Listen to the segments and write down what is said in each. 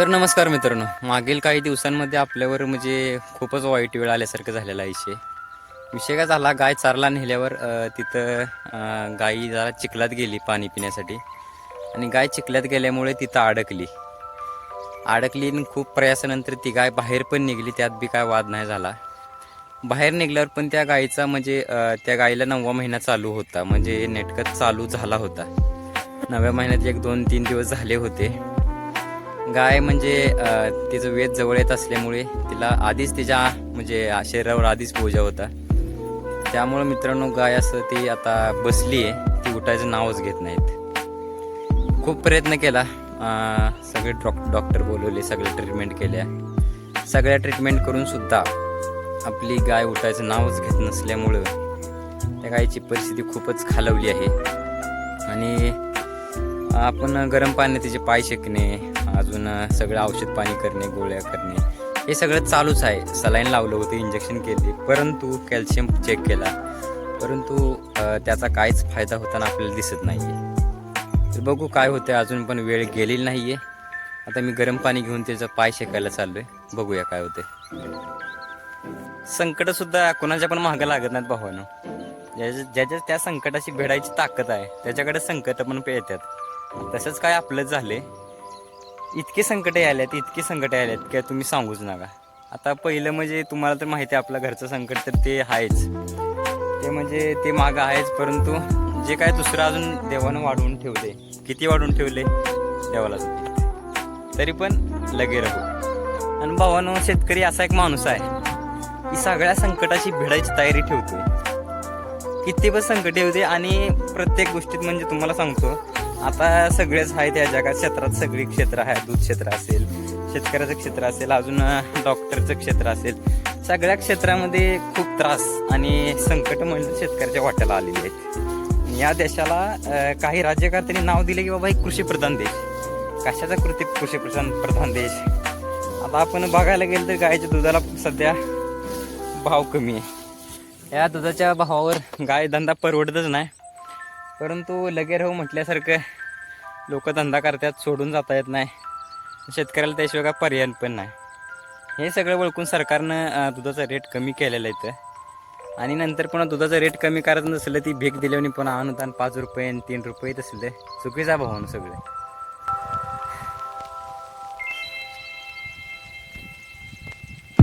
तर नमस्कार मित्रांनो. मागील काही दिवसांमध्ये आपल्यावर म्हणजे खूपच वाईट वेळ आल्यासारखं झालेला विषय. विषय काय झाला? गाय चारला नेल्यावर तिथं गायी गाई जरा चिखलात गेली पाणी पिण्यासाठी. आणि गाय चिखल्यात गेल्यामुळे तिथं अडकली. अडकली आणि खूप प्रयासानंतर ती गाय बाहेर पण निघली. त्यात बी काय वाद नाही झाला. बाहेर निघल्यावर पण त्या गायीचा म्हणजे त्या गायीला नववा महिना चालू होता. म्हणजे नेटकं चालू झाला होता. नव्या महिन्यात एक दोन तीन दिवस झाले होते. गाय म्हणजे तिचं वेद जवळ येत असल्यामुळे तिला आधीच तिच्या म्हणजे शरीरावर आधीच पूजा होता. त्यामुळं मित्रांनो गाय असं ती आता बसली आहे. ती उठायचं नावच घेत नाहीत. खूप प्रयत्न केला. सगळे डॉक डॉक्टर बोलवले सगळे ट्रीटमेंट केल्या. सगळ्या ट्रीटमेंट करूनसुद्धा आपली गाय उठायचं नावच घेत नसल्यामुळं त्या गायीची परिस्थिती खूपच खालवली आहे. आणि आपण गरम पाण्यात तिचे पाय शेकणे अजून सगळं औषध पाणी करणे गोळ्या करणे हे सगळं चालूच आहे. सलाईन लावलं होतं इंजेक्शन केले. परंतु कॅल्शियम चेक केला. परंतु त्याचा काहीच फायदा होताना आपल्याला दिसत नाही आहे तर बघू काय होतं अजून पण वेळ गेलेली नाही आहे आता मी गरम पाणी घेऊन त्याचा पाय शेकायला चाललो आहे बघूया काय होते संकटसुद्धा कोणाच्या पण मागं लागत नाहीत भावानं. ज्याच्या ज्याच्या त्या संकटाशी भेडायची ताकद आहे. त्याच्याकडे संकट पण पे येतात. तसंच काय आपलं झाले इतके संकट आल्यात इतके संकट आल्यात की तुम्ही सांगूच नका. आता पहिलं म्हणजे तुम्हाला तर माहिती आहे आपलं घरचं संकट तर ते आहेच. ते म्हणजे ते मागं आहेच परंतु जे काय दुसरं अजून देवानं वाढवून ठेवले किती वाढवून ठेवले देवाला तरी पण लगे राहू. आणि भावानो शेतकरी असा एक माणूस आहे की सगळ्या संकटाशी भिडायची तयारी ठेवतोय. किती पण संकट येऊ दे आणि प्रत्येक गोष्टीत म्हणजे तुम्हाला सांगतो आता सगळेच आहेत या जगात. क्षेत्रात सगळी क्षेत्र आहे दूध क्षेत्र असेल शेतकऱ्याचं क्षेत्र असेल अजून डॉक्टरचं क्षेत्र असेल. सगळ्या क्षेत्रामध्ये खूप त्रास आणि संकट म्हणजे शेतकऱ्याच्या वाट्याला आलेले आहेत. या देशाला काही राज्यकर्त्यांनी नाव दिले की बाबा एक कृषीप्रधान देश. कशाचा कृती कृषीप्रधान प्रधान देश? आता आपण बघायला गेलं तर गायच्या दुधाला सध्या भाव कमी आहे. या दुधाच्या भावावर गाय धंदा परवडतच नाही. परंतु लगे राहू म्हटल्यासारखं लोक धंदा करतात सोडून जाता येत नाही. शेतकऱ्याला त्याशिवाय का पर्याय पण नाही. हे सगळं ओळखून सरकारनं दुधाचा रेट कमी केलेला आहे आणि नंतर पुन्हा दुधाचा रेट कमी करत नसलं ती भीक दिल्याने पुन्हा अनुदान पाच रुपये आणि तीन रुपये तसलं चुकीचा भाव सगळं.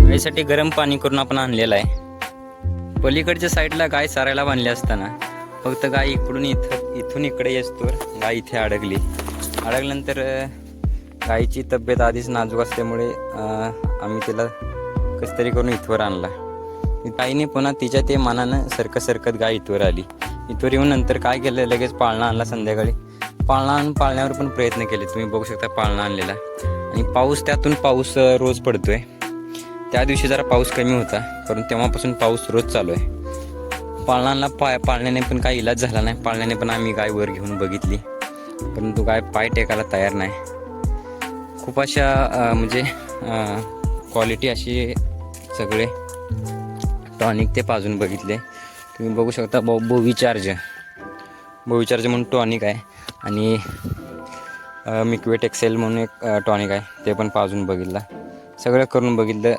गाईसाठी गरम पाणी करून आपण आणलेलं आहे. पलीकडच्या साईडला गाय चारायला बांधली असताना. फक्त गाय इकडून इथं इथून इकडे येतोर गाय इथे अडकली. अडकल्यानंतर गायीची तब्येत आधीच नाजूक असल्यामुळे आम्ही तिला कसं तरी करून इथवर आणला. गायीने पुन्हा तिच्या ते मनानं सरकत सरकत गाय इथवर आली. इथवर येऊन नंतर काय केलं लगेच पाळणा आणला संध्याकाळी. पाळणा आणून पाळण्यावर पण प्रयत्न केले. तुम्ही बघू शकता पाळणा आणलेला. आणि पाऊस त्यातून पाऊस रोज पडतोय. त्या दिवशी जरा पाऊस कमी होता कारण तेव्हापासून पाऊस रोज चालू आहे. पाळणाला पाय पाळण्याने पण काही इलाज झाला नाही. पाळण्याने पण आम्ही गाय वर घेऊन बघितली. परंतु गाय पाय टेकायला तयार नाही. खूप अशा म्हणजे क्वालिटी अशी सगळे टॉनिक ते पाजून बघितले. तुम्ही बघू शकता बो बोवी चार्ज बोवी चार्ज म्हणून टॉनिक आहे. आणि मिक्वेट एक्सेल म्हणून एक टॉनिक आहे. ते पण पाजून बघितला. सगळं करून बघितलं.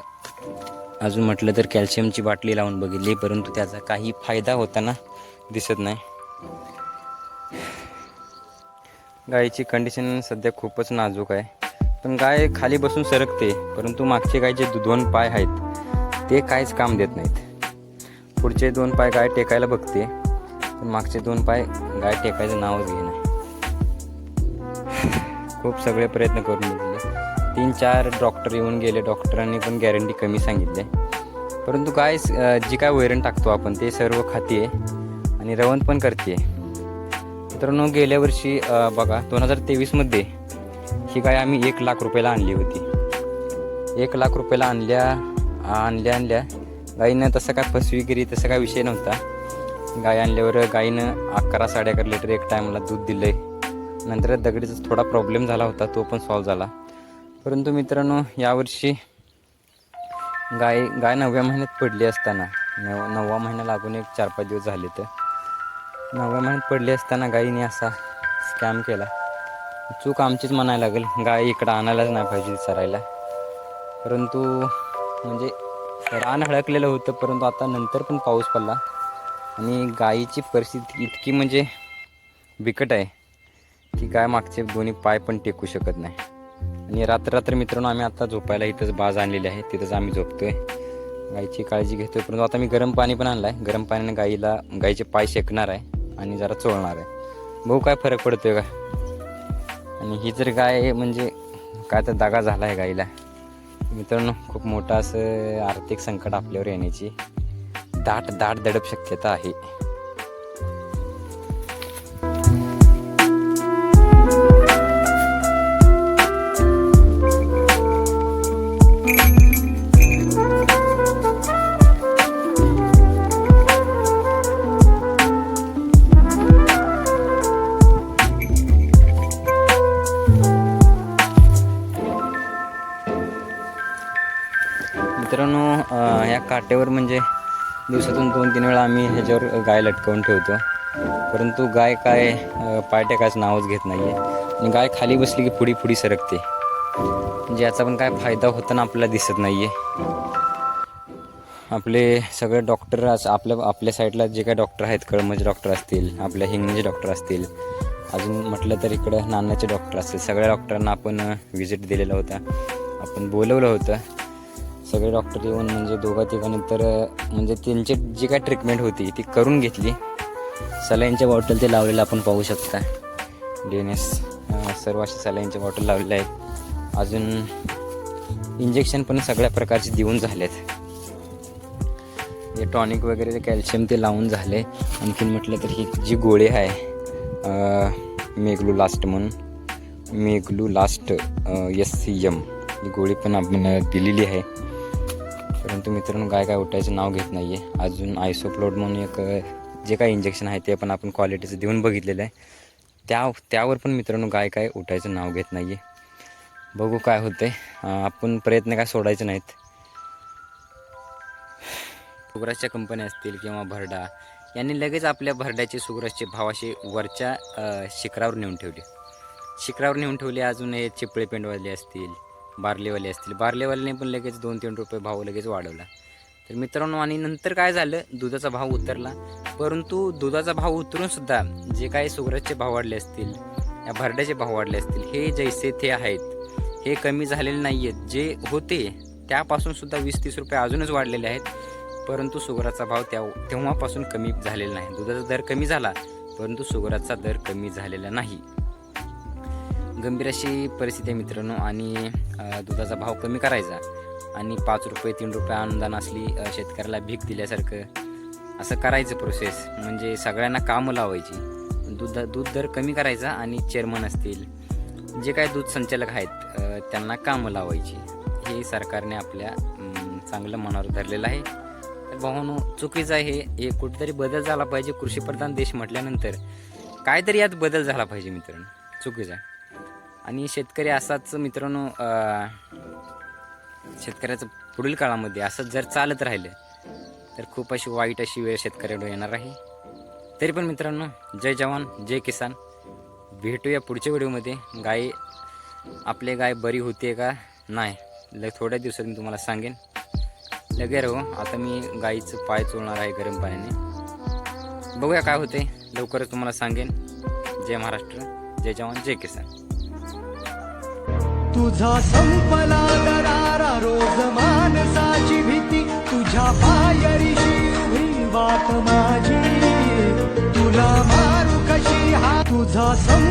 अजून म्हटलं तर कॅल्शियमची बाटली लावून बघितली परंतु त्याचा काही फायदा होताना दिसत नाही. गायीची कंडिशन सध्या खूपच नाजूक आहे. पण गाय खाली बसून सरकते परंतु मागचे गायचे दोन पाय आहेत ते काहीच काम देत नाहीत. पुढचे दोन पाय गाय टेकायला बघते पण मागचे दोन पाय गाय टेकायचं नावच घेणं खूप सगळे प्रयत्न करून तीन चार डॉक्टर येऊन गेले. डॉक्टरांनी पण गॅरंटी कमी सांगितली. परंतु काय जी काय वैरण टाकतो आपण ते सर्व खाते आणि रवण पण करते मित्रांनो गेल्या वर्षी बघा दोन हजार तेवीसमध्ये ही गाय आम्ही एक लाख रुपयाला आणली होती. एक लाख रुपयाला आणल्या आणल्या आणल्या. गाईनं तसं काय फसवीगिरी तसा काय विषय नव्हता. गाय आणल्यावर गाईनं अकरा साडे अकरा लिटर एक टायमाला दूध दिलंय. नंतर दगडीचा थोडा प्रॉब्लेम झाला होता तो पण सॉल्व झाला. परंतु मित्रांनो यावर्षी गाय गाय नवव्या महिन्यात पडली असताना नव नववा महिना लागून एक चार पाच दिवस झाले तर. नवव्या महिन्यात पडली असताना गायीने असा स्कॅम केला. चूक आमचीच म्हणायला लागेल गाय इकडं आणायलाच नाही पाहिजे चरायला परंतु म्हणजे रान हळकलेलं होतं परंतु आता नंतर पण पाऊस पडला. आणि गायीची परिस्थिती इतकी म्हणजे बिकट आहे की गाय मागचे दोन्ही पाय पण टेकू शकत नाही. आणि रात्र रात्र मित्रांनो आम्ही आता झोपायला इथंच बाज आणलेली आहे. तिथंच आम्ही झोपतोय. गाईची काळजी घेतोय. परंतु आता मी गरम पाणी पण आणलं आहे गरम पाण्याने गाईला गाईचे पाय शेकणार आहे आणि जरा चोळणार आहे. भाऊ काय फरक पडतोय का? आणि ही जर गाय म्हणजे काय तर दागा झाला आहे गाईला. मित्रांनो खूप मोठं असं आर्थिक संकट आपल्यावर येण्याची दाट दाट दडप शक्यता आहे. काट्यावर म्हणजे दिवसातून दोन तीन वेळा आम्ही ह्याच्यावर गाय लटकवून ठेवतो. परंतु गाय काय अं, पाय नावच घेत नाही आहे आणि गाय खाली बसली की पुढी पुढी सरकते. म्हणजे याचा पण काय फायदा होताना आपल्याला दिसत नाही आहे आपले सगळे डॉक्टर आज आपल्या आपल्या साईडला जे काही डॉक्टर आहेत कळमचे डॉक्टर असतील आपल्या हिंगणीचे डॉक्टर असतील अजून म्हटलं तर इकडं नानाचे डॉक्टर असतील. सगळ्या डॉक्टरांना आपण व्हिजिट दिलेला होता. आपण बोलवलं होतं. सगळे डॉक्टर येऊन म्हणजे दोघा तर म्हणजे त्यांची जी काय ट्रीटमेंट होती ती करून घेतली. सलाईनच्या बॉटल ते लावलेलं आपण पाहू शकता. डी एन एस सर्व अशा सलाईनच्या बॉटल लावलेल्या आहेत. अजून इंजेक्शन पण सगळ्या प्रकारचे देऊन झालेत. हे टॉनिक वगैरे ते कॅल्शियम ते लावून झाले. आणखीन म्हटलं तर ही जी गोळी आहे मेघलू मेगलू लास्ट म्हणून. मेगलू लास्ट एस सी एम ही गोळी पण आपण दिलेली आहे. परंतु मित्रांनो गाय काय उठायचं नाव घेत नाही आहे अजून आयसोप्लोड म्हणून एक जे काही इंजेक्शन आहे ते पण आपण क्वालिटीचं देऊन बघितलेलं आहे. त्या त्यावर पण मित्रांनो गाय काय उठायचं नाव घेत नाही आहे बघू काय होते. आपण प्रयत्न काय सोडायचे नाहीत. सुग्रासच्या कंपन्या असतील किंवा भरडा यांनी लगेच आपल्या भरड्याचे सुग्रासचे भाव असे वरच्या शिखरावर नेऊन ठेवले. शिखरावर नेऊन ठेवले अजून हे चिपळे पेंडवाले असतील बारलेवाले असतील. बारलेवाल्याने पण लगेच दोन तीन रुपये भाव लगेच वाढवला. तर मित्रांनो आणि नंतर काय झालं? दुधाचा भाव उतरला. परंतु दुधाचा भाव उतरून सुद्धा जे काही सुग्रासचे भाव वाढले असतील या भरड्याचे भाव वाढले असतील हे जैसे ते आहेत. हे कमी झालेले नाही आहेत जे होते त्यापासून सुद्धा वीस तीस रुपये अजूनच वाढलेले आहेत. परंतु सुगराचा भाव त्या तेव्हापासून कमी झालेला नाही. दुधाचा दर कमी झाला परंतु सुगराचा दर कमी झालेला नाही. गंभीर अशी परिस्थिती आहे मित्रांनो. आणि दुधाचा भाव कमी करायचा आणि पाच रुपये तीन रुपये अनुदान असली शेतकऱ्याला भीक दिल्यासारखं असं करायचं प्रोसेस म्हणजे सगळ्यांना कामं लावायची. दूध दूध दर कमी करायचा आणि चेअरमन असतील जे काही दूध संचालक आहेत त्यांना कामं लावायची. हे सरकारने आपल्या चांगलं मनावर धरलेलं आहे. तर भावानो चुकीचं आहे हे. हे कुठेतरी बदल झाला पाहिजे कृषीप्रधान देश म्हटल्यानंतर काहीतरी यात बदल झाला पाहिजे मित्रांनो. चुकीचं आहे. आणि शेतकरी असाच मित्रांनो शेतकऱ्याचं पुढील काळामध्ये असंच जर चालत राहिलं तर खूप अशी वाईट अशी वेळ शेतकऱ्याकडून येणार आहे. तरी पण मित्रांनो जय जवान जय किसान. भेटूया पुढच्या व्हिडिओमध्ये. गाय आपले गाय बरी होते का? नाही. ल थोड्या दिवसात मी तुम्हाला सांगेन. लगे राहू आता मी गाईचं पाय चोळणार आहे गरम पाण्याने. बघूया काय होते लवकरच तुम्हाला सांगेन. जय महाराष्ट्र जय जवान जय किसान. तुझा संपला दरारा रोज मानसाची भीती. तुझ्या पायरीशी उभी वाट माझी. तुला मारू कशी हा? तुझा संप